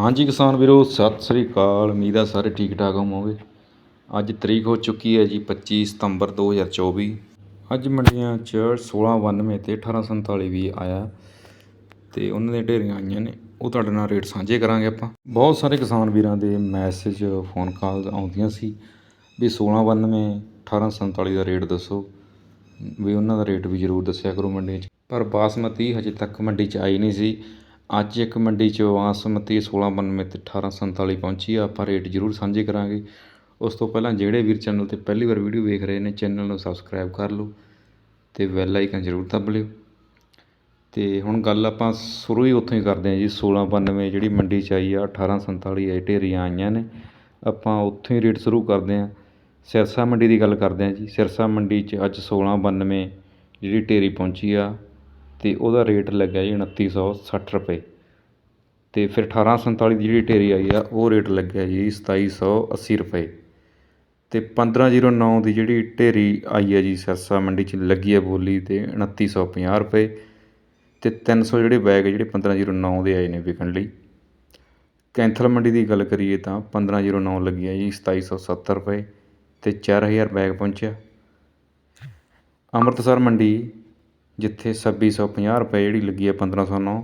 ਹਾਂਜੀ ਕਿਸਾਨ ਵੀਰੋ, ਸਤਿ ਸ੍ਰੀ ਅਕਾਲ। ਉਮੀਦ ਆ ਸਾਰੇ ਠੀਕ ਠਾਕ ਹੋਵੋਗੇ। ਅੱਜ ਤਰੀਕ ਹੋ ਚੁੱਕੀ ਹੈ ਜੀ 25 ਸਤੰਬਰ 2024 ਅੱਜ ਮੰਡੀਆਂ 'ਚ 1692 ਤੇ 1847 ਵੀ ਆਇਆ ਤੇ ਉਹਨਾਂ ਦੀਆਂ ਢੇਰੀਆਂ ਆਈਆਂ ਨੇ। ਉਹ ਤੁਹਾਡੇ ਨਾਲ ਰੇਟ ਸਾਂਝੇ ਕਰਾਂਗੇ ਆਪਾਂ। ਬਹੁਤ ਸਾਰੇ ਕਿਸਾਨ ਵੀਰਾਂ ਦੇ ਮੈਸੇਜ, ਫੋਨ ਕਾਲ ਆਉਂਦੀਆਂ ਸੀ ਵੀ 1692 1847 ਦਾ ਰੇਟ ਦੱਸੋ। ਵੀ ਉਹਨਾਂ ਦਾ ਰੇਟ ਵੀ ਜ਼ਰੂਰ ਦੱਸਿਆ ਕਰੋ ਮੰਡੀ 'ਚ। ਪਰ ਬਾਸਮਤੀ ਹਜੇ ਤੱਕ ਮੰਡੀ 'ਚ ਆਈ ਨਹੀਂ ਸੀ। ਅੱਜ ਇੱਕ ਮੰਡੀ 'ਚ ਬਾਸਮਤੀ 1692 ਤੇ 1847 ਪਹੁੰਚੀ ਆ। ਆਪਾਂ ਰੇਟ ਜ਼ਰੂਰ ਸਾਂਝੇ ਕਰਾਂਗੇ। ਉਸ ਤੋਂ ਪਹਿਲਾਂ ਜਿਹੜੇ ਵੀਰ ਚੈਨਲ ਤੇ ਪਹਿਲੀ ਵਾਰ ਵੀਡੀਓ ਵੇਖ ਰਹੇ ਨੇ, ਚੈਨਲ ਨੂੰ ਸਬਸਕ੍ਰਾਈਬ ਕਰ ਲਓ ਅਤੇ ਬੈਲ ਆਈਕਨ ਜ਼ਰੂਰ ਦੱਬ ਲਿਓ। ਅਤੇ ਹੁਣ ਗੱਲ ਆਪਾਂ ਸ਼ੁਰੂ ਹੀ ਉੱਥੋਂ ਹੀ ਕਰਦੇ ਹਾਂ ਜੀ। 1692 ਜਿਹੜੀ ਮੰਡੀ 'ਚ ਆਈ ਆ 1847 ਇਹ ਢੇਰੀਆਂ ਆਈਆਂ ਨੇ। ਆਪਾਂ ਉੱਥੋਂ ਹੀ ਰੇਟ ਸ਼ੁਰੂ ਕਰਦੇ ਹਾਂ। ਸਿਰਸਾ ਮੰਡੀ ਦੀ ਗੱਲ ਕਰਦੇ ਹਾਂ ਜੀ। ਸਿਰਸਾ ਮੰਡੀ 'ਚ ਅੱਜ 1692 ਜਿਹੜੀ ਢੇਰੀ ਪਹੁੰਚੀ ਆ। ਅਤੇ ਉਹਦਾ ਰੇਟ ਲੱਗਿਆ ਜੀ 2960 ਰੁਪਏ। ਅਤੇ ਫਿਰ 1847 ਦੀ ਜਿਹੜੀ ਢੇਰੀ ਆਈ ਆ, ਉਹ ਰੇਟ ਲੱਗਿਆ ਜੀ 2780 ਰੁਪਏ। ਅਤੇ ਪੰਦਰਾਂ ਜ਼ੀਰੋ ਨੌ ਦੀ ਜਿਹੜੀ ਢੇਰੀ ਆਈ ਹੈ ਜੀ ਸਿਰਸਾ ਮੰਡੀ 'ਚ, ਲੱਗੀ ਹੈ ਬੋਲੀ ਅਤੇ ਉਣੱਤੀ ਸੌ ਪੰਜਾਹ ਰੁਪਏ। ਅਤੇ ਤਿੰਨ ਸੌ ਜਿਹੜੇ ਬੈਗ ਜਿਹੜੇ 1509 ਦੇ ਆਏ ਨੇ ਵਿਕਣ ਲਈ। ਕੈਂਥਲ ਮੰਡੀ ਦੀ ਗੱਲ ਕਰੀਏ ਤਾਂ 1509 ਲੱਗੀ ਹੈ ਜੀ 2770 ਰੁਪਏ ਅਤੇ ਚਾਰ ਹਜ਼ਾਰ ਬੈਗ ਪਹੁੰਚਿਆ। ਅੰਮ੍ਰਿਤਸਰ ਮੰਡੀ ਜਿੱਥੇ 2650 ਰੁਪਏ ਜਿਹੜੀ ਲੱਗੀ ਹੈ 1509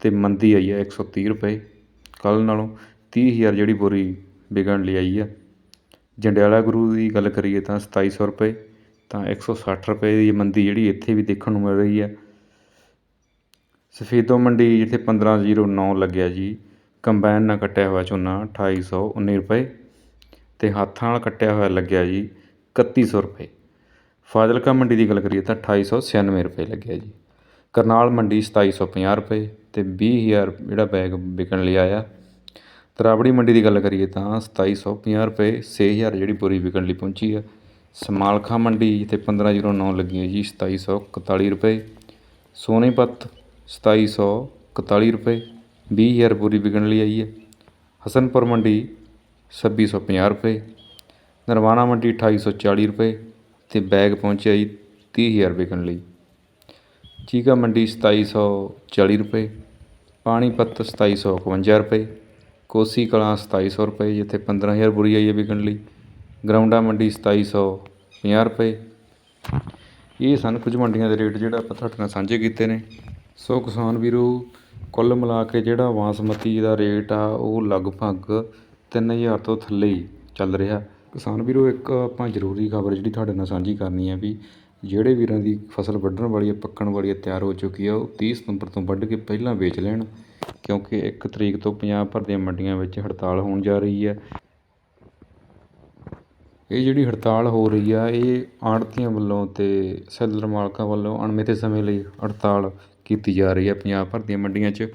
ਤੇ ਮੰਦੀ ਆਈ ਹੈ 130 ਰੁਪਏ। ਕੱਲ੍ਹ ਨਾਲੋਂ ਤੀਹ ਹਜ਼ਾਰ ਜਿਹੜੀ ਬੋਰੀ ਵਿਕਣ ਲਈ ਆਈ ਆ। ਜੰਡਿਆਲਾ ਗੁਰੂ ਦੀ ਗੱਲ ਕਰੀਏ ਤਾਂ ਸਤਾਈ ਸੌ ਰੁਪਏ, ਤਾਂ 160 ਰੁਪਏ ਦੀ ਮੰਦੀ ਜਿਹੜੀ ਇੱਥੇ ਵੀ ਦੇਖਣ ਨੂੰ ਮਿਲ ਰਹੀ ਹੈ ਸਫੇਦੋ ਮੰਡੀ ਜਿੱਥੇ 1509 ਲੱਗਿਆ ਜੀ, ਕੰਬਾਈਨ ਨਾਲ ਕੱਟਿਆ ਹੋਇਆ ਝੋਨਾ 2819 ਰੁਪਏ ਅਤੇ ਹੱਥਾਂ ਨਾਲ ਕੱਟਿਆ ਹੋਇਆ ਲੱਗਿਆ ਜੀ, ਇਕੱਤੀ ਸੌ ਰੁਪਏ। ਫਾਜ਼ਿਲਕਾ ਮੰਡੀ ਦੀ ਗੱਲ ਕਰੀਏ ਤਾਂ 2896 ਰੁਪਏ ਲੱਗਿਆ ਜੀ। ਕਰਨਾਲ ਮੰਡੀ 2750 ਰੁਪਏ ਅਤੇ ਵੀਹ ਹਜ਼ਾਰ ਜਿਹੜਾ ਬੈਗ ਵਿਕਣ ਲਈ ਆਇਆ। ਤਰਾਵੜੀ ਮੰਡੀ ਦੀ ਗੱਲ ਕਰੀਏ ਤਾਂ 2750 ਰੁਪਏ, ਛੇ ਹਜ਼ਾਰ ਜਿਹੜੀ ਬੋਰੀ ਵਿਕਣ ਲਈ ਪਹੁੰਚੀ ਆ। ਸਮਾਲਖਾ ਮੰਡੀ ਜਿੱਥੇ 1509 ਲੱਗੀ ਹੈ ਜੀ 2741 ਰੁਪਏ। ਸੋਨੀਪਤ 2741 ਰੁਪਏ, ਵੀਹ ਹਜ਼ਾਰ ਬੋਰੀ ਵਿਕਣ ਲਈ ਆਈ ਹੈ ਹਸਨਪੁਰ ਮੰਡੀ 2650 ਰੁਪਏ। ਨਰਵਾਣਾ ਮੰਡੀ 2840 ਰੁਪਏ। ਅਤੇ ਬੈਗ ਪਹੁੰਚਿਆ ਜੀ ਤੀਹ ਹਜ਼ਾਰ ਵਿਕਣ ਲਈ। ਚੀਕਾ ਮੰਡੀ 2740 ਰੁਪਏ ਪਾਣੀਪਤ 2751 ਰੁਪਏ, ਕੋਸੀ ਕਲਾਂ ਸਤਾਈ ਸੌ ਰੁਪਏ, ਜਿੱਥੇ 15000 ਬੋਰੀ ਆਈ ਹੈ ਵਿਕਣ ਲਈ। ਗਰਾਊਂਡਾ ਮੰਡੀ 2750 ਰੁਪਏ। ਇਹ ਸਨ ਕੁਝ ਮੰਡੀਆਂ ਦੇ ਰੇਟ ਜਿਹੜਾ ਆਪਾਂ ਤੁਹਾਡੇ ਨਾਲ ਸਾਂਝੇ ਕੀਤੇ ਨੇ। ਸੋ ਕਿਸਾਨ ਵੀਰੋ, ਕੁੱਲ ਮਿਲਾ ਕੇ ਜਿਹੜਾ ਬਾਸਮਤੀ ਦਾ ਰੇਟ ਆ, ਉਹ ਲਗਭਗ 3000 ਤੋਂ ਥੱਲੇ ਹੀ ਚੱਲ ਰਿਹਾ। ਕਿਸਾਨ ਵੀਰੋ, ਇੱਕ ਆਪਾਂ ਜ਼ਰੂਰੀ ਖਬਰ ਜਿਹੜੀ ਤੁਹਾਡੇ ਨਾਲ ਸਾਂਝੀ ਕਰਨੀ ਹੈ ਵੀ ਜਿਹੜੇ ਵੀਰਾਂ ਦੀ ਫਸਲ ਵੱਢਣ ਵਾਲੀ ਹੈ, ਪੱਕਣ ਵਾਲੀ ਹੈ, ਤਿਆਰ ਹੋ ਚੁੱਕੀ ਆ ਉਹ 30 ਸਤੰਬਰ ਤੋਂ ਵੱਢ ਕੇ ਪਹਿਲਾਂ ਵੇਚ ਲੈਣ, ਕਿਉਂਕਿ 1 ਤਰੀਕ ਤੋਂ ਪੰਜਾਬ ਭਰ ਦੀਆਂ ਮੰਡੀਆਂ ਵਿੱਚ ਹੜਤਾਲ ਹੋਣ ਜਾ ਰਹੀ ਹੈ। ਇਹ ਜਿਹੜੀ ਹੜਤਾਲ ਹੋ ਰਹੀ ਆ, ਇਹ ਆੜਤੀਆਂ ਵੱਲੋਂ ਤੇ ਸੈਲਰ ਮਾਲਕਾਂ ਵੱਲੋਂ ਅਣਮਿੱਥੇ ਸਮੇਂ ਲਈ ਹੜਤਾਲ ਕੀਤੀ ਜਾ ਰਹੀ ਹੈ ਪੰਜਾਬ ਭਰ ਦੀਆਂ ਮੰਡੀਆਂ 'ਚ।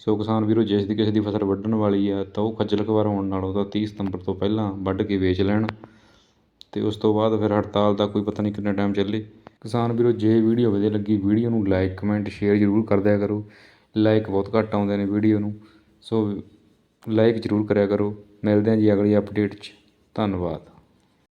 ਸੋ ਕਿਸਾਨ ਵੀਰੋ ਜਿਸ ਦੀ ਕਿਸੇ ਦੀ ਫਸਲ ਵੱਢਣ ਵਾਲੀ ਆ, ਤਾਂ ਉਹ ਖੱਜਲ ਖਵਾਰ ਹੋਣ ਨਾਲੋਂ ਤਾਂ ਤੀਹ ਸਤੰਬਰ ਤੋਂ ਪਹਿਲਾਂ ਵੱਢ ਕੇ ਵੇਚ ਲੈਣ ਅਤੇ ਉਸ ਤੋਂ ਬਾਅਦ ਫਿਰ ਹੜਤਾਲ ਦਾ ਕੋਈ ਪਤਾ ਨਹੀਂ ਕਿੰਨਾ ਟਾਈਮ ਚੱਲੇ। ਕਿਸਾਨ ਵੀਰੋ, ਜੇ ਵੀਡੀਓ ਵਧੀਆ ਲੱਗੀ, ਵੀਡੀਓ ਨੂੰ ਲਾਈਕ ਕਮੈਂਟ ਸ਼ੇਅਰ ਜ਼ਰੂਰ ਕਰ ਦਿਆ ਕਰੋ। ਲਾਈਕ ਬਹੁਤ ਘੱਟ ਆਉਂਦੇ ਨੇ ਵੀਡੀਓ ਨੂੰ। ਸੋ ਲਾਈਕ ਜ਼ਰੂਰ ਕਰਿਆ ਕਰੋ। ਮਿਲਦੇ ਹਾਂ ਜੀ ਅਗਲੀ ਅਪਡੇਟ 'ਚ। ਧੰਨਵਾਦ।